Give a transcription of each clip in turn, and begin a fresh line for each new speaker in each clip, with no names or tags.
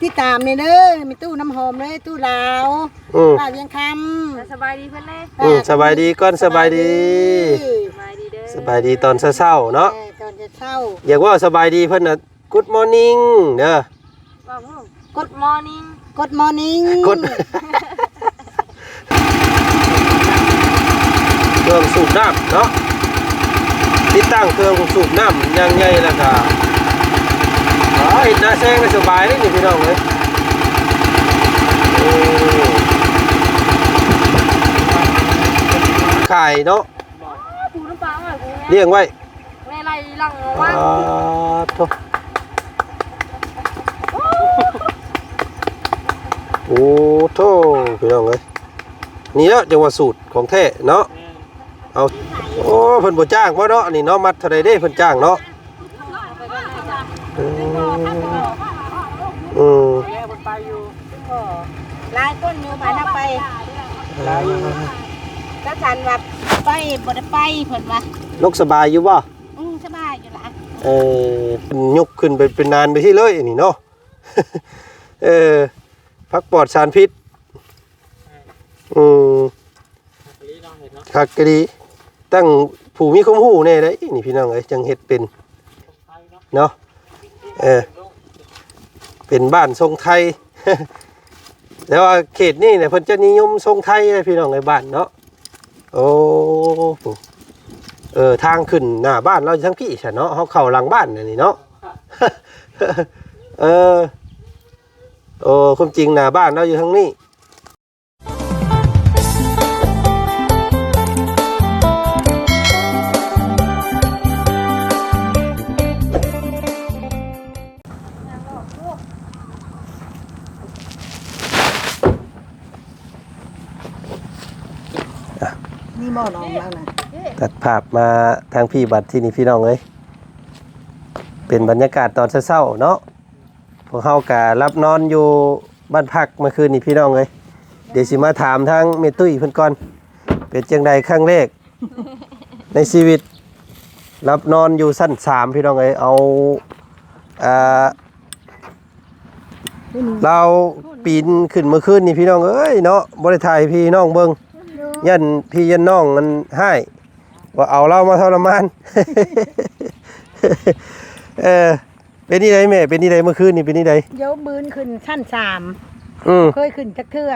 ที่ตามนี่เด้อมีตู้น้ำหอมเลยตู้ลาว
อืม
ลาวยังคำ
สบายดีเพื่อนเลย
อืมสบายดีก่อนสบายดี
สบายดีเด้อ
สบายดีตอนเช้าๆเนาะ
เออตอนจะเช่า
อยากว่าสบายดีเพิ่นน่ะ Good morning เด้อ
ว่ามึง Good morning
กดมอร์นิ่ง
กดเครื่องสูบน้ำเนาะติดตั้งเครื่องสูบน้ำอยังไงล่ะก็อ๋อ เห็นหน้าแซงก็สบายเลยนี่พี่น้องเลยโอ้ไข่เนาะ
ปูน้ำปลาอะ
เลี้ยงไว้
แม่ไรลัง
อ่า
ว่า
โถ่โอ้โธ่พี่น้องเลยนี่เนาะจังหวะสูตรของแท้เนาะเอาโอ้เพิ่นบ่จ้างบ่เนาะนี่เนาะมัดเท่าใดเด้เพิ่นจ้างเนาะ อืมอืม
หลายคนอยู่มานับไปก็สันว่าไปบ่ได้ไปเพิ่นว่า
ลกสบายอยู่บ่
อืมสบายอยู่ล่ะ
เออยกขึ้นไปเป็นนานไปที่เลยนี่เนาะเออพักปลอดสารพิษอืมคักกะดีตั้งผู้มีความรู้แน่เลยนี่พี่น้องเอ้ยจังเฮ็ดเป็นเนาะ เออเป็นบ้านทรงไทยแต่ว่าเขตนี่เนี่ยเพิ่นจะนิยมทรงไทยเลยพี่น้องในบ้านเนาะโอ้เออทางขึ้นหน้าบ้านเราอยู่ทั้งพี่ใช่เนาะเขาเข้าหลังบ้านนี่เนาะเออโอ้ความจริงหน้าบ้านเราอยู่ทั้งนี้
น้องแล้วนะ
ตัดภาพมาทางพี่บัตรที่นี่พี่น้องเลยเป็นบรรยากาศตอนเช้าๆเนาะพวกเฮากะรับนอนอยู่บ้านพักเมื่อคืนนี้พี่น้องเลยเดี๋ยวสิมาถามทางเมตุ้ยเพิ่นก่อน เป็นจังใดครั้งแรกในชีวิต รับนอนอยู่สั้นสามพี่น้องเลยเอาอ่าเราปีนขึ้นเมื่อคืนนี่พี่น้องเอ้ยเนาะบริถ่ายพี่น้องเบิง ยันพี่ยันน้องมันให้ว่าเอาเรามาทรมานเออเป็นนี่ไดแม่เป็นนี่ไดเมื่อคืนนี่เป็นนี่ได
เดี๋ยวบืนขึ้นชั้นสาม
อืม
เคยขึ้นจักเทื่อ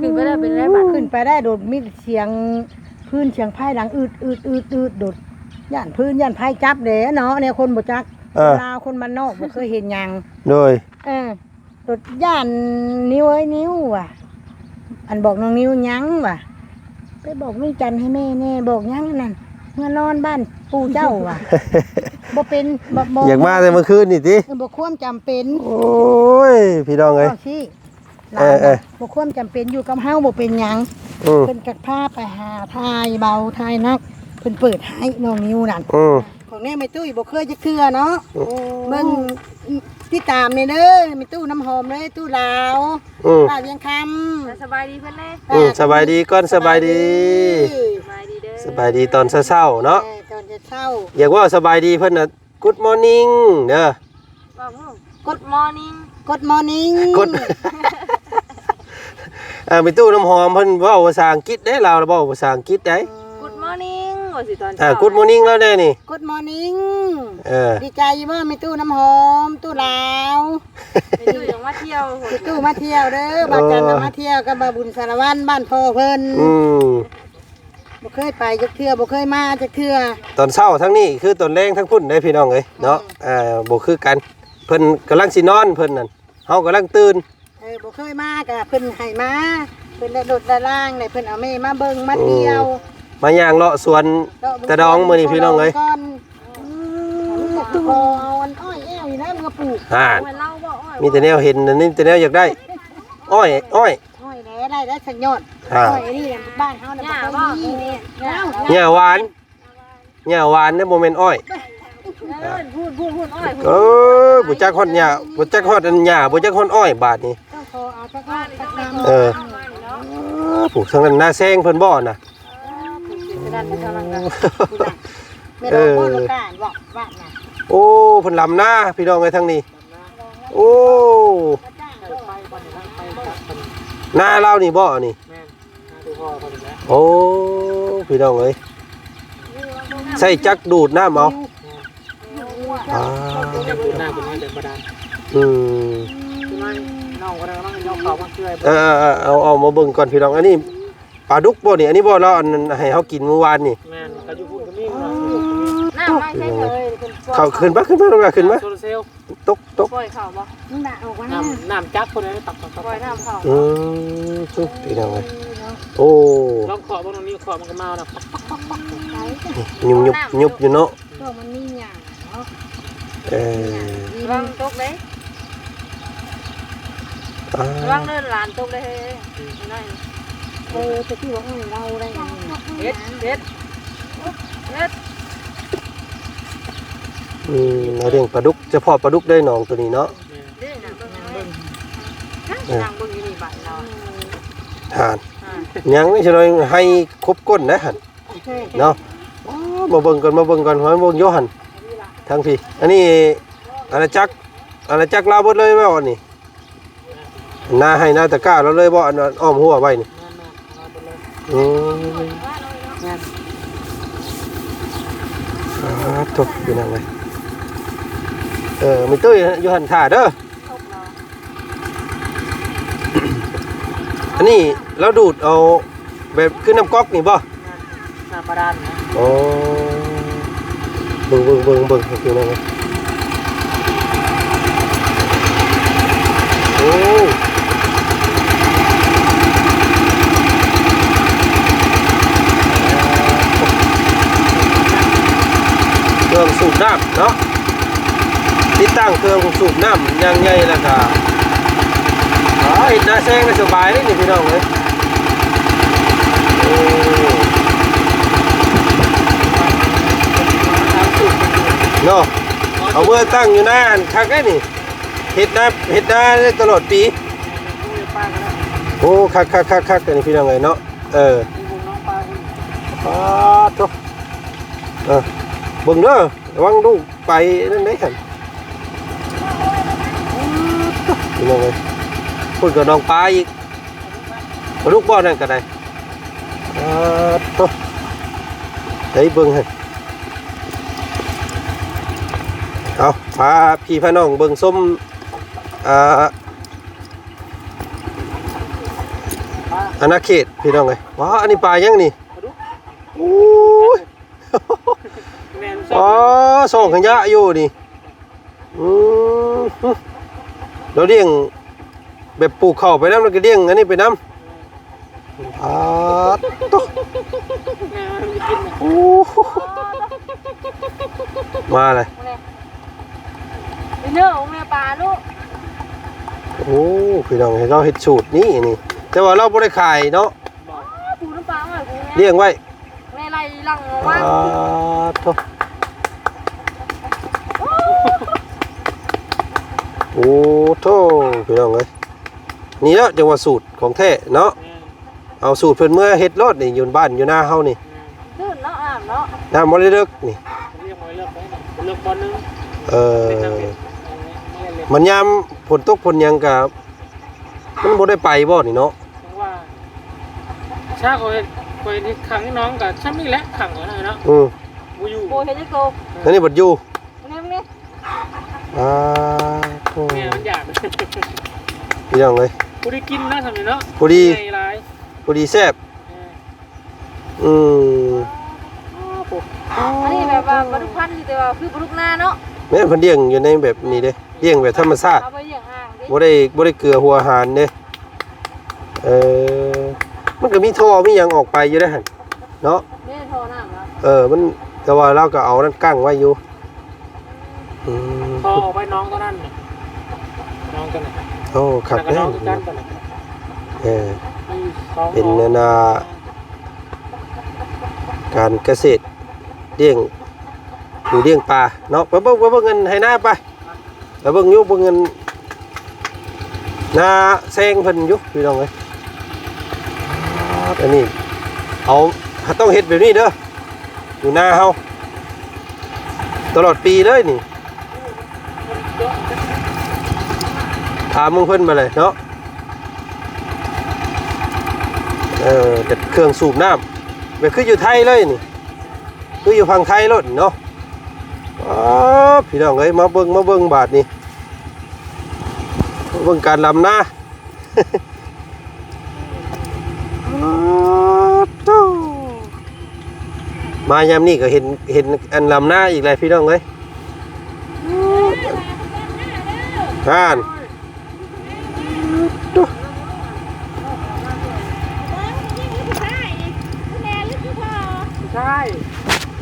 ขึ้นไปได้เป็นไรบ้าง
ขึ้นไปได้โดดมีเสียงพื้นเสียงไพ่หลังอืดอืดอืดอืดโดดย่านพื้นย่านไพ่จับเด้เนาะเนี่ยคนบ่จัก
เออ
ลาวคนมันนอกบ่เคยเห็นหยัง
โดย
เออโดดย่านนิ้วเอ้ยนิ้วว่ะ อันบอกน้องนิ้วหยังว่ะ ไปบอกลุงจันทร์ให้แม่แน่บอกหยังนั่นเมื่อนอนบ้านปู่เจ้าว่ะบ่เป็นบ่บ่
อยากมาแต่เมื่อคืนนี่ติ
เออบ่ความจำเป็น
โอ้ยพี่น้องเอ้ย
เอาสิหลา
เอนอเออ
บ่ความจำเป็นอยู่กับเฮาบ่เป็นหยัง
อืม
เพิ่นกักผ้าไปหาทายเบาทายนักเพิ่นเปิดให้น้องนิ้วนั่น
อืม
ของแน่ไม่ตุ้ยบ่เคยจะเคลือเนาะ
อืม
เบิ่ง ที่ตามนี่เด้อมีตู้น้ำหอมเลยตู้ลาว
อืม
ลาวยังคำ
สบายดีเพื่อนเลย
อืมสบายดีก่อนสบายดี
สบายดีเด้อ
สบายดีตอนเช้าๆเนาะ
เออตอนจะเช่า
อยากว่าสบายดีเพิ่นน่ะ Good morning เด้อ
ว่ามึง Good morning
กดมอร์นิ่ง
กดอ่ามีตู้น้ำหอมเพิ่นเว้าภาษาอังกฤษได้เราเว้าภาษาอังกฤษได้
Good morning ว่าสิตอน
อ่า
เช้า
Good morning แล้วได้นี่
กดมอร์นิ่ง
เออ
ดีใจว่ามีตู้น้ำหอม ตู้ลาว
ไปดูอย่างว่าเที่ยว
มีตู้มาเที่ยวเด้อบาจันทร์มาเที่ยวกับบาบุญสารวัตรบ้านพ่อเพิ่น
อืม
บ่เคยไปจักเทื่อบ่เคยมาจักเทื่อ
ตอนเช้าทั้งนี้คือตอนแรงทั้งพุ่นได้พี่น้องเอ้ยเนาะอ่าบ่คือกัน เพิ่นกำลังสินอนเพิ่นนั่นเฮากำลังตื่น
เออบ่เคยมากะเพิ่นให้มาเพิ่นได้โดดได้ล่างได้เพิ่นเอาแม่มาเบิ่งมาเที่ยว
มาย่างเลาะสวนตะดองมื้อนี้พี่น้องเอ้ย
ก่อนอืมตะกอเอาอันอ้อยแอ้วอยู่นะมึงก็ปลูก
ห่าน
เหมือนเล่าบอกอ้อย
มีแต่แนวเห็นอันนี่แต่แนวอยากได้ อ้อย อ้อย
อ้อยแหน่ได้ได้สักยอด
อ่า
อ้อยนี่บ้านเฮาน่ะ
หญ้า
บ่
บ่
ค่อยมี
นี่
เอ้า
หญ้าหวานหญ้าหวานเนี่ยบ่แม่นอ้อย
เออพูดพูดพูดอ้อยพูด
เออบ่จักฮอดหญ้าบ่จักฮอดอันหญ้าบ่จักฮอดอ้อยบาดนี้
ต้องขอเอาสักอ้อยสักน้ำ
เออปลูกทางนั้นหน้าแซงเพิ่นบ่น่ะ
จะดันไปทางนั้นกัน
ไม่ต้องบ่ลูกการบอกว่าน่ะ
โอ้เพิ่นลำหน้าพี่น้องไอ้ทางนี้ โอ้หน้าเรานี่บ่นี่
แม่นมาดูพ่อคนนี้
โอ้พี่น้องเอ้ยใส่จักดูดน้ำเอาอ่า
จะดูหน้าเป็นไงเดินมาดาน
อืม
คือนั่งน้องก็ได้นั่งยกเขามาช่วย
เออเออเอาเอามาเบิ่งก่อนพี่น้องอันนี้ ปลาดุกบ่นี่อันนี้บ่เราอันนั้นให้เฮากินเมื่อวานนี่
แม่นก็อยู่พูดก็มีมาอยู่ก็มี
น้ำไม่ใช่เลย
เข้าขึ้นปะขึ้นปะลงมาขึ้นปะ
โซลาเซลล์
ตกตก
ปล่อยเข่าบ่
มึงน่ะออกมา
น้ำน้ำจักคนนี้ตักตักตัก
ปล่อยน้ำเข่า
อืมพี่น้องเอ้ยโอ้
ลองขอบ้างตรงนี้ขอมันก็มาแล้ว
ยุบยุบยุบอยู่เนาะ
ก็มันมีหยาเนาะ
เออ
ระวังตกเลย
อ่า
ระวังเดินหลานตกเลยเฮ้ยนั่น
เออแต่ที่ว่าห้เราได้อันนี้นะ
เฮ็ดเฮ็ดเฮ็ด
อืมเราเลี้ยงปลาดุกเฉพาะปลาดุกได้หนองตัวนี้เนาะ
เด้อน่ะเบิ่งเบิ่งนาน
ยังไม่ใช่น้อยให้ครบก้นนะหันเนาะมาเบิ่งก่อนมาเบิ่งก่อนมาเบิ่งโยหันทั้งพี่ อันนี้อาณาจักรอาณาจักรลาวบดเลยแม่วันนี้นาให้หน้าตะก้าเราเลยบ่อันนั้นอ้อมหัวไว้นี่ อืมอ่าตกอยู่นั่นเลยเออมีตุ้ยอยู่หันถ่าเด้ออันนี้เราดูดเอาแบบขึ้นน้ำก๊อกนี่บ่
น้ำบาดาลนะ
อ๋อเบิ่งเบิ่งเบิ่งเบิ่งคือนั่นไงโอ้เครื่องสูบ น้ำเนาะติดตั้งเครื่องสูบน้ำอยังไงล่ะก็อ๋อเห็นหน้าแซงได้สบายเลยนี่พี่น้องเลยโอ้เนาะเอาเมื่อตั้งอยู่หน้าอันคักได้นี่เห็ดหน้าเห็ดหน้าได้ตลอดปีโอ้คักคักคักคักกันนี่พี่น้องเลยเนาะเออ
องป้า
ทุกเออบิ่งเด้อ ระวังลูกไปนั่นได้หันพี่น้องเลยพูดกับน้องปลาอีกลูกบ่อนั่นก็ได้อ้าทุกได้เบิ่งให้เอาพาพี่พาน้องเบิ่งส้มอ่าอาณาเขตพี่น้องเลยว้าอันนี้ปลายังนี่โอ้ย
แม่น
อ๋อส่องขยะอยู่นี่อืมเราเลี้ยงแบบปลูกข้าวไปน้ำแล้วก็เลี้ยงอันนี้ไปน้ำอ่าตุ๊ก
แม่มันกินนะ
โอ้โหมาเลย
เนื้อของแม่ปลาลูก
โอ้พี่น้องให้เราเห็ดสูตรนี่นี่ แต่ว่าเราไม่ได้ขายเนาะ
บอก
ปูน้ำปลาหน่อยกูแม่
เลี้ยงไว้
แม่ไล่ลังออก
อ่า
ม
โถโอ้โถพี่น้องเอ้ยนี่แล้วจังหวะสูตรของแท้เนาะ
แม่
เอาสูตรเพิ่นเมื่อเฮ็ดรถนี่อยู่บ้านอยู่หน้าเฮานี่
ขึ้นเนาะอ่ามเนาะ
น้ำบ่ได้เลิกนี่
เรียกมาเลิกไปเลิกบอลนึง
เออ
เป็นน้ำเล็กไม่เล็ก
มันยามฝนตกฝนหยังก็มันบ่ได้ไปบ่นี่เนาะ
เพราะว่าชาคอยคอยที่ขังน้องกับช่ำนี่แหละขังก่อนนะเนาะ
อืม
บูอยู่
โบเห็นจะโก
อันนี้บ่อยู่
นี่นี่
อ่า โถ
แม่มันอยาก
พี่น้องเอ้ย
กูได้กินนะทำไมเนาะ
พอดี
ไงร้าย
พอดีแซ่บอืม
อันนี้แบบว่าปลาดุกพันธุ์แต่ว่าคือปลาดุกนาเนาะ
แม่นเพิ่นเลี้ยงอยู่ในแบบนี้เด้เลี้ยงแบบธรรมชาติ
เอาไปเลี้ยงอ่างดิ
บ่ได้บ่ได้เกลือหัวอาหารเด้เออมันก็มีท่อมีหยังออกไปอยู่ได้อหั่นเนาะ
ไม่ได้โทรน้ำแล้ว
เออ มันแต่ว่าเราก็เอานั่นกั้งไว้อยู่อืม
พอออกไปน้องก็นั่นน่ะ น้องกันน่ะ
โอ้ขัด
แล้วก็
แน่
น้องกันกันน่ะ
เออ
มีสอง
เป็นนานาการเกษตรเลี้ยงอยู่เลี้ยงปลาเนาะไปเบิ่งไปเบิ่งเงินให้หน้าไปไปเบิ่งอยู่เบิ่งเงินหน้าแซงเพิ่นอยู่พี่น้องเอ้ยครับอันนี้เอาต้องเฮ็ดแบบนี้เด้ออยู่หน้าเฮาตลอดปีเลยนี่ ถามมึงเพิ่นมาเลยเนาะเออแต่เครื่องสูบน้ำแบบคืออยู่ไทยเลยนี่คืออยู่ฝั่งไทยรถเนาะอ๋อพี่น้องเอ้ยมาเบิ่งมาเบิ่งบาทนี่มาเบิ่งการลำหน้าอ๋อโถ่มายามนี่ก็เห็นเห็นอันลำหน้าอีกแล้วพี่น้องเอ้ยอ่านโถ่
ใช่
อ่า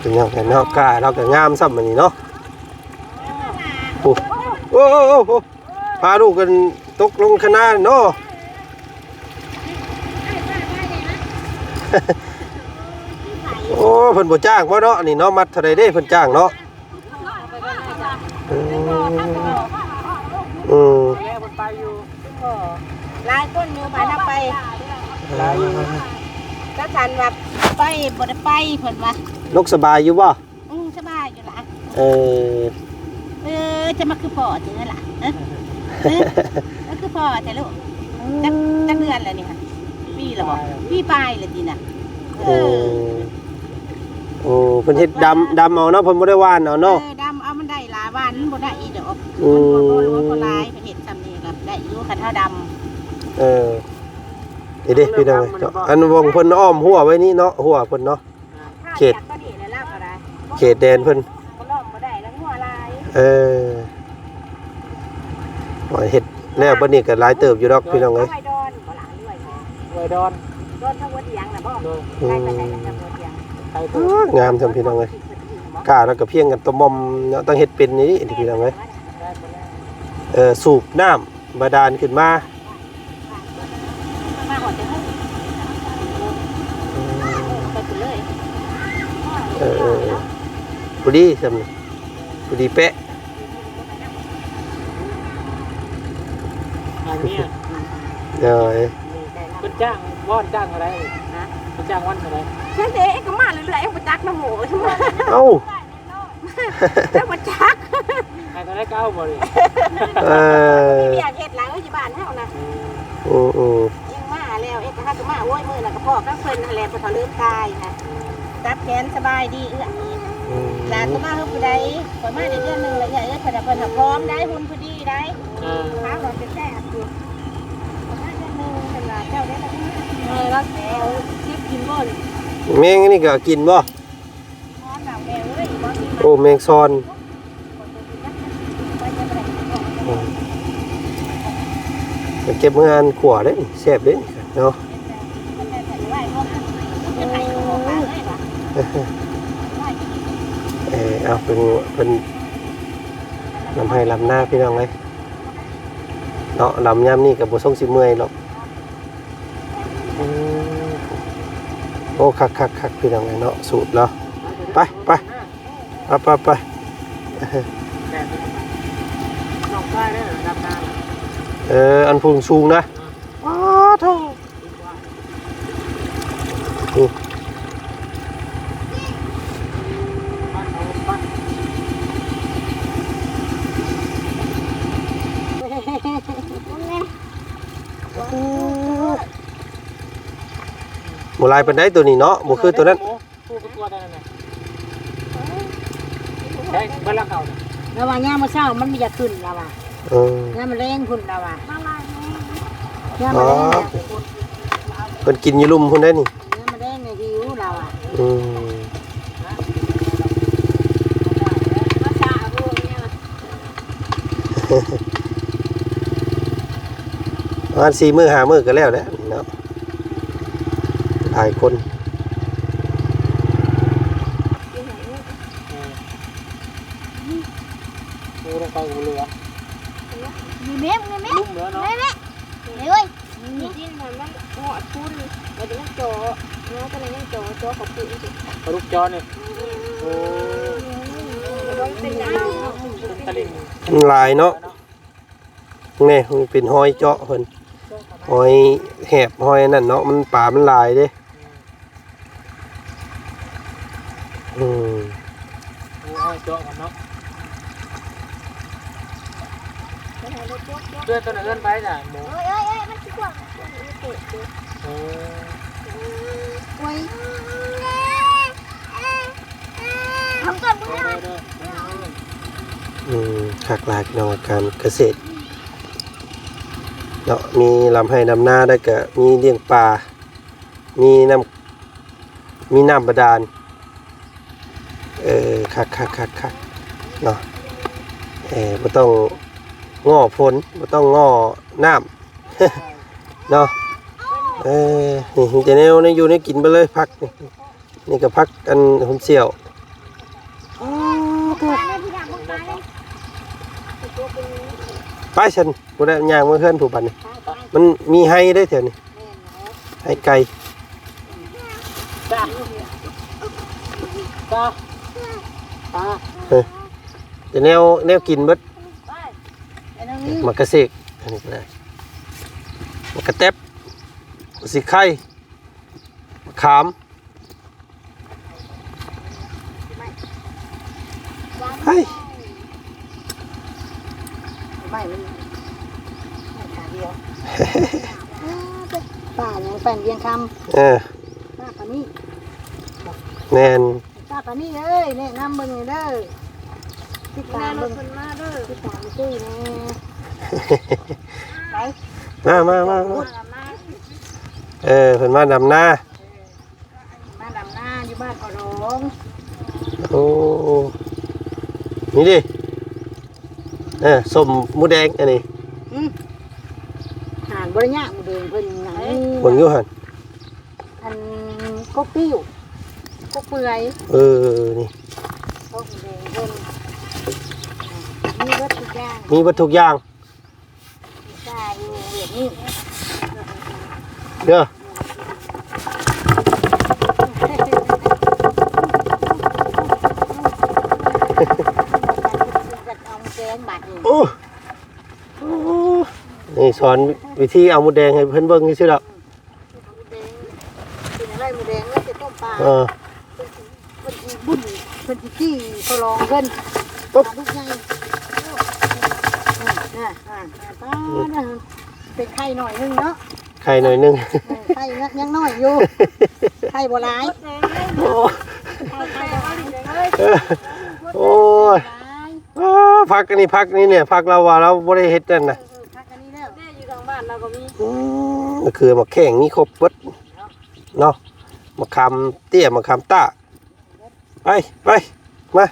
เป็นยังไงเนาะกาเราก็งามซ้ำมันนี่เนาะโอ้โอ้โอ้พาลูกกันตกลงคณะเนาะโอ้เพิ่นบ่จ้างบ่เนาะนี่เนาะมัดเท่าใดเด้เพิ่นจ้างเนาะอืมอืม
แม่คนอยู่
หลายคนอยู่ไปนับไป ก็สันว่าไปบ่ได้ไปเพิ่นว่า
ลูกสบายอยู่บ่
อืมสบายอยู่ล่ะ
เออ
เออจะมาคือพ่อจังล่ะเออเออแล้วคือพ่อแต่ลูกจักจักเดือนแล้วนี่ค่ะปีละบ่ปีปลายละทีน่ะเอ
โอ้
อ
โอ้เพิ่นเฮ็ดดำดำเอาเนาะเพิ่นบ่ได้ว่านเอาเนาะ
เออดำเอามันได้หลายวันบ่ได้อีดอก
อืม
มันบ่บ่บ่หลายประเทศซ้ำนี่ก็ได้อยู่คันเฮาดำ
เออ เด้เด้พี่น้องเอ้ยเนาะอันวงเพิ่นอ้อมหัวไว้นี่เนาะหัวเพิ่นเนาะ เขต
ก็ดีแล้วล่ะก็ได้
เขตแดนเพิ่น
บ่ล้อมบ่ได้แล้วงัวลาย
เออว่าเฮ็ดแล้วบัดนี้ก็หลายเติบอยู่ดอกพี่น้องเอ้ย
ไว้ดอนบ่ล่ะด้วยแท้
ไว้ดอน
ดอนทั้งวัดเถียงน่ะบ่
โดย
อื
ได้
ม
ไปได้กันทั้งวัดเถียง
ไปตัว
งามจังพี่น้องเอ้ยกล้าแล้วก็เพียงกันตะมอมเนาะต้องเฮ็ดเป็นนี่นี่พี่น้องเอ้ย
ได้ไปแล้ว
เออสูบน้ำบาดาลขึ้นมา
มาหอดจะให้ไปขึ้นเลย
เออเออเออพอดีสำนี่พอดีเป๊ะ
อันเนี้ย
เออ
เป็นจ้างว่อนจ้างอะไรนะเป็นจ้างวันอะไร
เช่นเด็กก็มาเรื่อยๆเอ็งบ่จักน้ำหมูใช่ไหม
เอ้า
เอ็งบ่จัก
ใครก็ได้เก้าบ่เลย
เออ
มีอยากเฮ็ดหลังอยู่บ้านเฮานะ
อืออือ
เอ็งมาแล้วเอ็งก็หาก็มาโอ้ยมื้อน่ะก็พ่อก็เพิ่นนั่นแหละบ่ทอลืมกายนะ จับแขนสบายดีเอื้อ
อืม
หลานก็มาเฮาผู้ใดข่อยมาได้เดือนหนึงแล้วเอ้ยเอ้ยเพิ่นน่ะเพิ่นน่ะพร้อมได้หุ่นผู้ดีได้
เออ
ข้าวเราเป็นแซ่บอยู่ข่อยมาเดือนหนึงเพิ่นว่าเจ้าได้แล้วเออแล้วแล้วคิดกินบ่น
แมงนี่ก็กินบ่
พร้อมแล้วแม่เอ้ยบ่มี
โอ้แมงซอนอืมไปเก็บเมื่ออันขวาเด้แซ่บเด้เนาะ เออเอาเป็นเป็นลำให้ลำหน้าพี่น้องเลยเนาะลำยามนี่กับบทรงสิเมื่อยหรอกอืมโอ้คักคักคักพี่น้องเลยเนาะสูตรแล้วไปไปไปไปไป
น้องชายได้เหรอดำนา
เอออันพุงสูงนะอ้าโท่นี่
บ้านเขาบ้าน
โม ลายเป็นได้ตัวนี้เนาะโมคือตัวนั้น
ผู้ประกวดนั่นน่ะใช่บ้านละเขา
แล้วว่ายามมื้อเช้ามันมีอยากขึ้นแล้วว่า
เออย่า
มมันแรงขึ้นแล้วว่าย่าม
อ๋
มั
อน
แรง
เป็นกินอยูลุมพุ่นได้นี่
ย่ามมันแรงเนี่ยหิวแล้วอะ
อืม
ภาษาพวกเนี้ย
ประมาณสี่มือหามือก็แล้วแหล้วเนาะายคน
ดูลงไปหัวเรือ
มีเม็ดมีเม็ด
ลุ่มเหลือเนาะ
เฮ้ย
มีที่มันมันหัวทุนเราจะยังโจน้องก็เลยยังโจโจของปุ๋ยสิ
ปลาลูกจอเนี่ยโอ้
เป็นยัง
เป็นตะลิง
มันหลายเนาะนี่มันเป็นหอยเจาะเพิ่นหอยแหบหอยนั่นเนาะมันป่ามันหลายเด้อืม
โอ้ย เจาะกันเนาะเพื่อนตัวไหนเอิ้นไปจ้ะหมู
เอ้ยเอ้ยเอ้ยมันสิกว่า
โอ้
โอ้ยทำก่อนมึง
ได้ได้
อืมคักหลายพี่น้อการเกษตรเนาะมีลำให้ดำหน้าได้ก็มีเลี้ยงปลา มีน้ำมีน้ำบาดาล เออคักคักคักคักเนาะเออบ่ต้อง ง้อฝนบ่ต้องง้อน้ำเนาะเออนี่มีแต่แนวนี่อยู่ในกินไปเลยพัก นี่นี่ก็พักกันหุ่นเสี่ยว
อ๋อตัว
ไปฉันบ่ได้ย่างมาเฮือนผู้บัดนี่มันมีให้ได้แถวนี้ให้ไก่
จ้าจ้าตา
แต่แนวแนวกินเบิด
ไอ้น้องนิ้ว
มะกระเสกอันนี้ก็ได้มะกระแตบมะสิไข่มะขามเฮ้ย
ไม่มันไม่ขาเดียวป้ายังแป้นเวียงค
เออำ
ป้าปานี่
แน่น
ป้าปานี่เอ้ยแนะนำเบิ่งเลยเด้อ ติด
แม่
ตาม
ร
เบิ่
ถ
ง
คนมาเด้อ
ติดตามซื้อแน่ไป
มามามามาเออเพิ่นมาดำหน้า
มาดำหน้าอยู่บ้านขอร้อง
โอ้นี่ดิเออสมหมูแดงอันนี้
อืมหานบริญญาหมูเดินเพิ่นหยังนี่
เบิ่งอยู่หั่น
อันกกปิ้วกกเปื่อย
เออนี่
กกหมูเดินเพิ่น มีเบิดทุกอย่าง
มีวัตถุกอย่าง
ตาอยู่เวียดนี่
เด้อ
จัดเอาแกงบาดนี่
โอ้โอ้นี่สอนวิธีเอาหมูแดงให้เพิ่นเบิ่งซื่อๆดอก
กินอะไรหมูแดงแล้วจะต้มปลา
เออ
เพิ่นสิบุญเพิ่นสิจี้เขาลองเพิ่น
ปุ๊บ
ปลาลูกใหญ่ น่ะอ่าป้าน่ะเป็นไข่หน่อยนึงเนาะ
ไข่หน่อยหนึง
เออไข่ยังน้อยอยู่ไข่บ่หลาย
โอ้
ไข่ไข่บ่หลายเลย
เออโอ้ย
หลาย
อ้าพักอันนี้พักนี้เนี่ยพักเราว่าเราบ่ได้เฮ็ดนั่นน่ะ
เออพักอันนี้แล้ว
แม่อยู่ทางบ้านเราก็มี
อืมก็คือมาแข่งมีครบเบิดเนาะมาคำเตี้ยมาคำต้าไปไปมา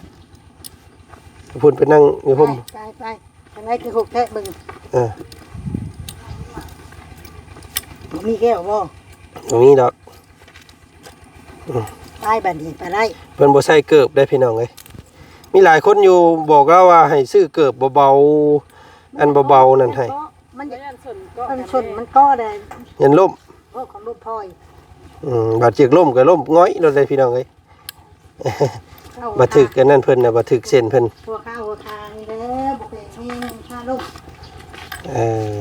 พุ่นไปนั่งอยู่ผม
ไปไป ทางไหนคือหกแทะเบิ่ง
เออ
มีแก้วบ่
บ่มีดอก
ไปบัดนี้ไปได้
เพิ่นบ่ใส่เกิบได้พี่น้องเอ้ยมีหลายคนอยู่บอกเราว่าให้ซื้อเกิบเบาๆอันเบาๆนั่นให้
มัน
ไม่
จะ
ยันสนก็
มันชนมันก็ได้
ยันล่ม
เพราะของลูกพลอย
อืมบาดเจ็บล่มก็ล่มง้อยโดนเลยพี่น้องเอ้ย
เข้า
บาถึกกันนั่นเพิ่นน่ะบาถึกเส้นเพิ่น
หัวข้าวหัวคางนี่เด้อ บ่เป็นนี่ข้าลูก
เออ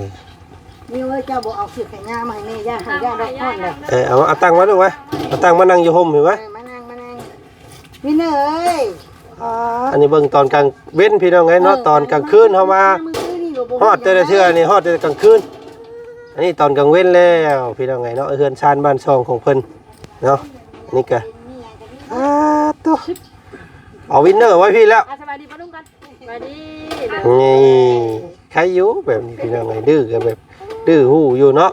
นี่เว้ยเจ้าบ่เอาสิแข่งงามาให้แม่ย่าให้ย่าดอกพ่อนเลย
เออเอาเอาตั้งมาดูไว้เอาตั้งมานั่งอยู่ห่มเห็นไหม
เออมานั่งมานั่งวินเนอร์เอ้ย
อันนี้เบิ่งตอนกลางเว้นพี่น้องไงเนาะตอนกลางคืนเฮามาฮอดแต่ละเทื่อนี่ฮอดแต่กลางคืนอันนี้ตอนกลางเว้นแล้วพี่น้องไงเนาะเฮือนชานบ้านซองของเพิ่นเนาะอันนี่ก็อ่าตัวเอาวินเนอร์ไว้พี่แล้ว
อะสบายดีปะลุงกัน สบาดี
นี่ใครอยู่แบบนี้พี่น้องไงดื้อกันแบบดื้อหู้อยู่เนาะ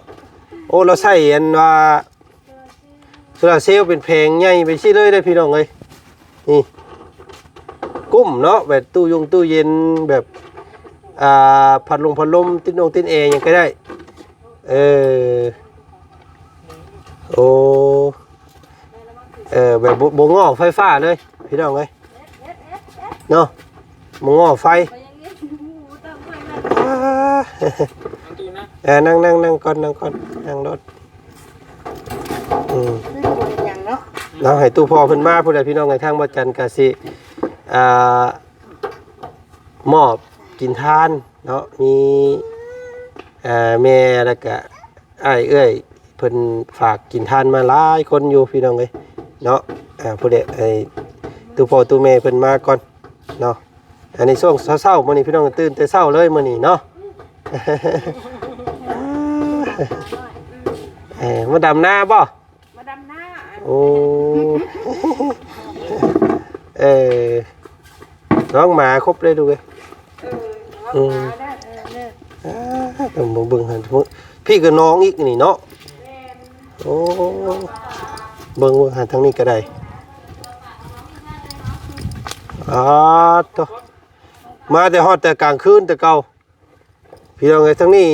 โอ้เราใส่อันว่าโซลาเซลล์เป็นเพงใหญ่ไปสิเลยได้พี่น้องเอ้ยนี่กุ้มเนาะแบบตู้ยงตู้เย็นแบบอ่าพัดลมพัดลมติดนงติดแอร์ยังก็ได้เออโอ้เออแบบบ่งอไฟฟ้าเลยพี่น้องเอ้ยเนาะ บ่งอไฟ
ไปยังงี้หูตั้งไว้นะ
อ่า
เอาตูนะ
เออนั่งนั่งนั่งก่อนนั่งก่อนนั่งรถอืม
อย่างเนาะ
เราให้ตู้พ่อเพิ่นมาผู้ใดพี่น้องในทางบัดจันทร์กสิอ่ามอบกินทานเนาะมีอ่าแม่แล้วก็อ้ายเอ้ยเพิ่นฝากกินทานมาหลายคนอยู่พี่น้องเอ้ยเนาะอ่าผู้ใดไอ้ตู้พ่อตู้แม่เพิ่นมาก่อนเนาะ อันนี้ช่วงเช้าๆมื้อนี้พี่น้องตื่นแต่เช้าเลยมื้อนี้เนาะเออมาดำหน้าบ่
มาดำหน้า
โอ้เออน้องหมาครบเลยดูเลย
เออว่ามาได้เออเนี่ย
อ่าเบิ่งเบิ่งเบิ่งหันทุกพี่กับน้องอีกนี่เนาะโอ้เบิ่งเบิ่งหันทางนี้ก็ได้อ่าตัว มาแต่ฮอดแต่กลางคืนแต่เก่าพี่น้องไอ้ทั้งนี้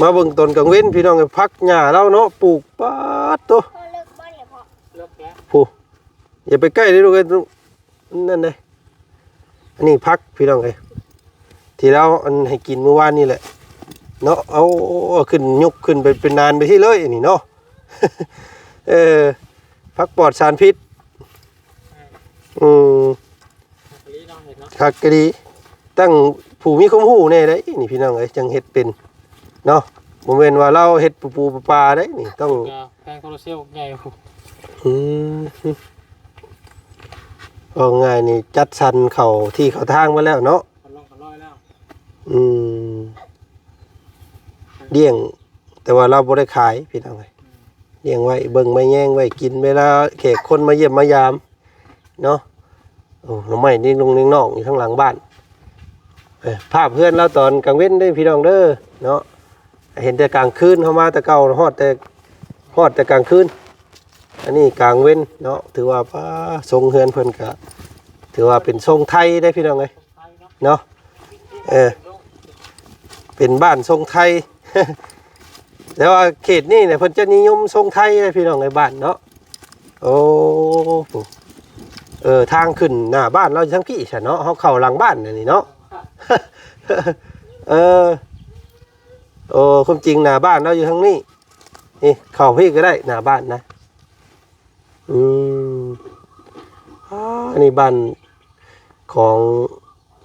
มาเบิ่งตอนกลางเว้นพี่น้องไอ้พักหญ้าเราเนาะปลูกปาดตัว
พอเลิกบ้านเลยพอ
เลิกแล้ว
ผู้อย่าไปใกล้เลยลูกเอ้ยนั่นเลยอันนี้พักพี่น้องไอ้ที่เราอันให้กินเมื่อวานนี่แหละเนาะเอาเอาขึ้นยกขึ้นไปเป็นนานไปที่เลยอันนี้เนาะเออพักปลอดสารพิษอืม คักก็ดี ตั้งผู้มีความรู้แน่ได้นี่พี่น้องเอ้ยจังเฮ็ดเป็นเนาะบ่แม่นว่าเราเฮ็ดปูปูปลาๆได้นี่ต้อง
ก็แพงโคโรเซลใหญ่โอ้โห
อืมเอาง่ายนี่จัดสรรเขาที่เขาทางมาแล้วเนาะ
มันลงกันร้อยแล้ว
อืมเลี้ยง แต่ว่าเราบ่ได้ขายพี่น้องเอ้ยเลี้ยงไว้เบิ่งไม่แย่งไว้กินเวลาแขกคนมาเยี่ยมมายาม เนาะโอ้ หน่อไม้นี่ลงนิ่งนอกอยู่ข้างหลังบ้านภาพเพื่อนเราตอนกลางเว้นได้พี่น้องเด้อเนาะเห็นแต่กลางคืนเข้ามาแต่เก่าฮอดแต่ฮอดแต่กลางคืนอันนี้กลางเว้นเนาะถือว่าป้าทรงเฮือนเพิ่นก็ถือว่าเป็นทรงไทยได้พี่น้องเอ้ย
ไทยเนาะ
เออเป็นบ้านทรงไทยแต่ว่าเขตนี่เนี่ยเพิ่นจะนิยมทรงไทยเลยพี่น้องในบ้านเนาะโอ้โห เออทางขึ้นหน้าบ้านเราอยู่ทั้งพี่ใช่เนาะเขาเข้าหลังบ้านนี่เนาะเออโอ้ความจริงหน้าบ้านเราอยู่ทั้งนี้นี่เข้าพี่ก็ได้หน้าบ้านนะอืมอ่าอันนี้บ้านของ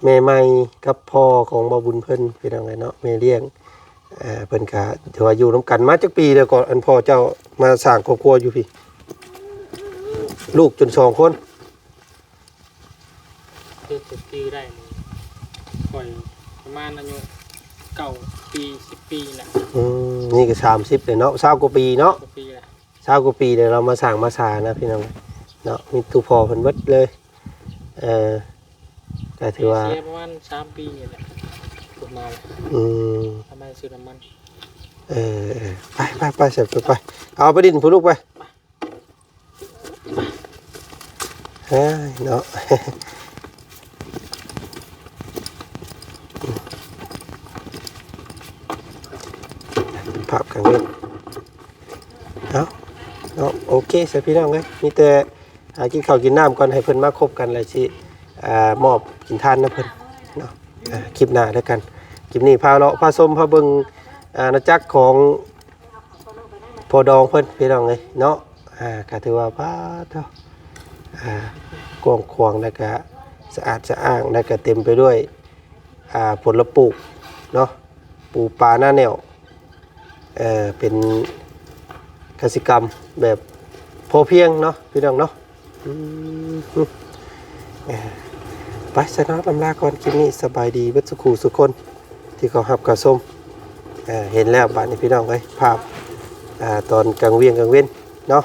แม่ไม่กับพ่อของบาบุญเพิ่นพี่น้องไงเนาะแม่เลี้ยงเอ่อเพิ่นก็ถือว่าอยู่น้ำกันมาจักปีแล้วก่อนอันพ่อเจ้ามาสร้างครอบครัวอยู่พี่ ลูกจนสองคน
เจ็ดสิบปีได้นี่ปล่อยประมาณอายุเก้าปีสิบปีแหละ
อืมนี่ก็สามสิบเลยเนาะสาวกว่าปีเนาะ
กว่าปีแหละ
สาวกว่าปีเดี๋ยวเรามาสร้างมาสานะพี่น้องเนาะมีตู้พ่อเพิ่นเบิดเลยเออแต่ถือว่า
เสียประมาณสามปีนี่แหละประมาณ
อืม
ทำไมซื้อน้ำมัน
เออเออไปไปไปเสร็จไปไปเอาไปดินผู้ลูกไปเฮ้ยเนาะ ภาพ กันเลยเอาเนาะโอเคเสร็จพี่น้องเลยมีแต่หากินข้าวกินน้ำก่อนให้เพิ่นมาคบกันเลยสิอ่ามอบกินทานนะเพิ่นเนาะอ่าคลิปหน้าแล้วกันคลิปนี้พาเลาะพาส้มพาเบิงอาณาจักรของพอดองเพิ่นพี่น้องเลยเนาะอ่าก็ถือว่าพาเท่าอ่ากว้างขวางแล้วก็สะอาดสะอ้างแล้วก็เต็มไปด้วยอ่าผลปลูกเนาะปูปลาหน้าแนว เอ่อเป็นกสิกรรมแบบพอเพียงเนาะพี่น้องเนาะไปสนอลำลาก่อนคลิปนี้สบายดีวัสุขูสุคนที่เขาหับกระส้มเออเห็นแล้วบ้านนี้พี่น้องเลยภาพอ่าตอนกลางเวียงกลางเว้นเนาะ